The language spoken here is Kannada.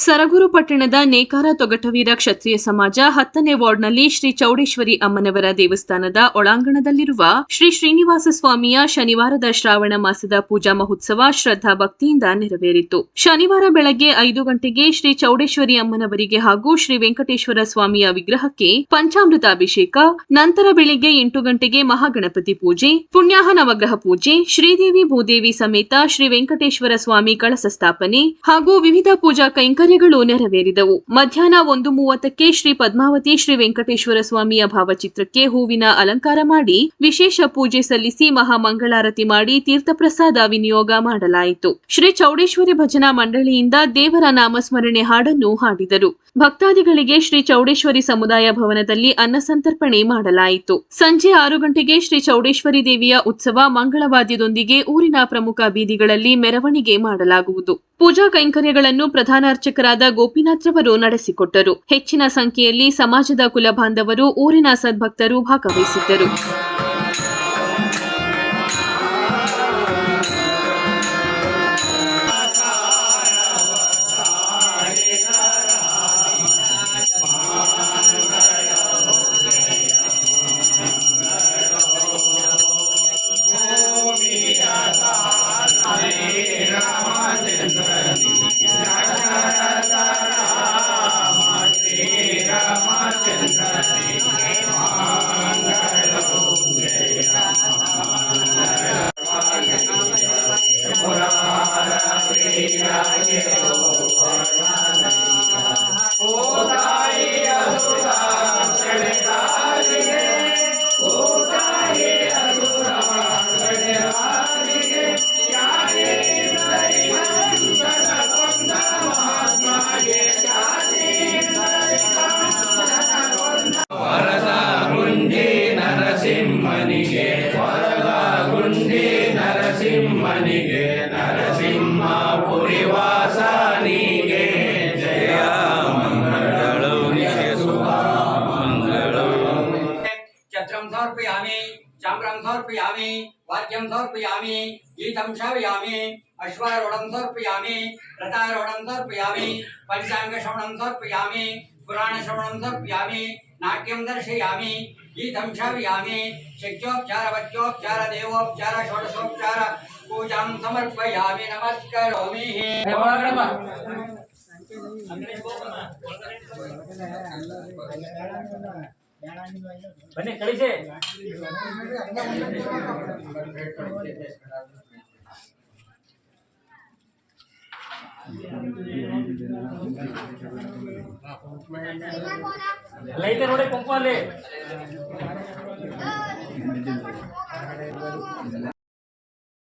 ಸರಗೂರು ಪಟ್ಟಣದ ನೇಕಾರ ತೊಗಟವೀರ ಕ್ಷತ್ರಿಯ ಸಮಾಜ ಹತ್ತನೇ ವಾರ್ಡ್ನಲ್ಲಿ ಶ್ರೀ ಚೌಡೇಶ್ವರಿ ಅಮ್ಮನವರ ದೇವಸ್ಥಾನದ ಒಳಾಂಗಣದಲ್ಲಿರುವ ಶ್ರೀ ಶ್ರೀನಿವಾಸ ಸ್ವಾಮಿಯ ಶನಿವಾರದ ಶ್ರಾವಣ ಮಾಸದ ಪೂಜಾ ಮಹೋತ್ಸವ ಶ್ರದ್ಧಾ ಭಕ್ತಿಯಿಂದ ನೆರವೇರಿತು. ಶನಿವಾರ ಬೆಳಗ್ಗೆ ಐದು ಗಂಟೆಗೆ ಶ್ರೀ ಚೌಡೇಶ್ವರಿ ಅಮ್ಮನವರಿಗೆ ಹಾಗೂ ಶ್ರೀ ವೆಂಕಟೇಶ್ವರ ಸ್ವಾಮಿಯ ವಿಗ್ರಹಕ್ಕೆ ಪಂಚಾಮೃತ ಅಭಿಷೇಕ ನಂತರ ಬೆಳಿಗ್ಗೆ ಎಂಟು ಗಂಟೆಗೆ ಮಹಾಗಣಪತಿ ಪೂಜೆ, ಪುಣ್ಯಾಹ ನವಗ್ರಹ ಪೂಜೆ, ಶ್ರೀದೇವಿ ಭೂದೇವಿ ಸಮೇತ ಶ್ರೀ ವೆಂಕಟೇಶ್ವರ ಸ್ವಾಮಿ ಕಳಸ ಸ್ಥಾಪನೆ ಹಾಗೂ ವಿವಿಧ ಪೂಜಾ ಕೈಂಕರ್ಯಗಳು ನೆರವೇರಿದವು. ಮಧ್ಯಾಹ್ನ ಒಂದು ಮೂವತ್ತಕ್ಕೆ ಶ್ರೀ ಪದ್ಮಾವತಿ ಶ್ರೀ ವೆಂಕಟೇಶ್ವರ ಸ್ವಾಮಿಯ ಭಾವಚಿತ್ರಕ್ಕೆ ಹೂವಿನ ಅಲಂಕಾರ ಮಾಡಿ, ವಿಶೇಷ ಪೂಜೆ ಸಲ್ಲಿಸಿ ಮಹಾಮಂಗಳಾರತಿ ಮಾಡಿ ತೀರ್ಥಪ್ರಸಾದ ವಿನಿಯೋಗ ಮಾಡಲಾಯಿತು. ಶ್ರೀ ಚೌಡೇಶ್ವರಿ ಭಜನಾ ಮಂಡಳಿಯಿಂದ ದೇವರ ನಾಮಸ್ಮರಣೆ ಹಾಡನ್ನು ಹಾಡಿದರು. ಭಕ್ತಾದಿಗಳಿಗೆ ಶ್ರೀ ಚೌಡೇಶ್ವರಿ ಸಮುದಾಯ ಭವನದಲ್ಲಿ ಅನ್ನಸಂತರ್ಪಣೆ ಮಾಡಲಾಯಿತು. ಸಂಜೆ ಆರು ಗಂಟೆಗೆ ಶ್ರೀ ಚೌಡೇಶ್ವರಿ ದೇವಿಯ ಉತ್ಸವ ಮಂಗಳವಾದ್ಯದೊಂದಿಗೆ ಊರಿನ ಪ್ರಮುಖ ಬೀದಿಗಳಲ್ಲಿ ಮೆರವಣಿಗೆ ಮಾಡಲಾಗುವುದು. ಪೂಜಾ ಕೈಂಕರ್ಯಗಳನ್ನು ಪ್ರಧಾನ ಅರ್ಚಕರಾದ ಗೋಪಿನಾಥ್ರವರು ನಡೆಸಿಕೊಟ್ಟರು. ಹೆಚ್ಚಿನ ಸಂಖ್ಯೆಯಲ್ಲಿ ಸಮಾಜದ ಕುಲಬಾಂಧವರು ಊರಿನ ಸದ್ಭಕ್ತರು ಭಾಗವಹಿಸಿದ್ದರು. ನರಸಿಂಹನಿಗೆ ನರಸಿಂಹ ಪುರಿವಾಸನಿಗೆ ಜಯ ಮಂಗಳಳು ನಿತ್ಯ ಶುಭ ಮಂಗಳಳು ಛತ್ರಂ ಸಮರ್ಪಯಾಮಿ ಚಾಮ್ರಂ ಸಮರ್ಪಯಾಮಿ ವಾದ್ಯಂ ಸಮರ್ಪಯಾಮಿ ಗೀತಂ ಶ್ರಾವಯಾಮಿ ಅಶ್ವಾರೂಢಂ ಸಮರ್ಪಯಾಮಿ ರಥಾರೂಢಂ ಸಮರ್ಪಯಾಮಿ ಪಂಚಾಂಗ ಶ್ರವಣಂ ಸಮರ್ಪಯಾಮಿ ಪುರಾಣ ಶ್ರವಣಂ ಸಮರ್ಪಯಾಮಿ गीतंशामि शक्योपचारवत्योपचारदेवोपचार षोडशोपचार पूजा समर्पयामि नमस्करोमि। बने कड़ी से ಬನ್ನಿ ನೋಡಿ ಕುಂಕುಮ ಅಲ್ಲಿ.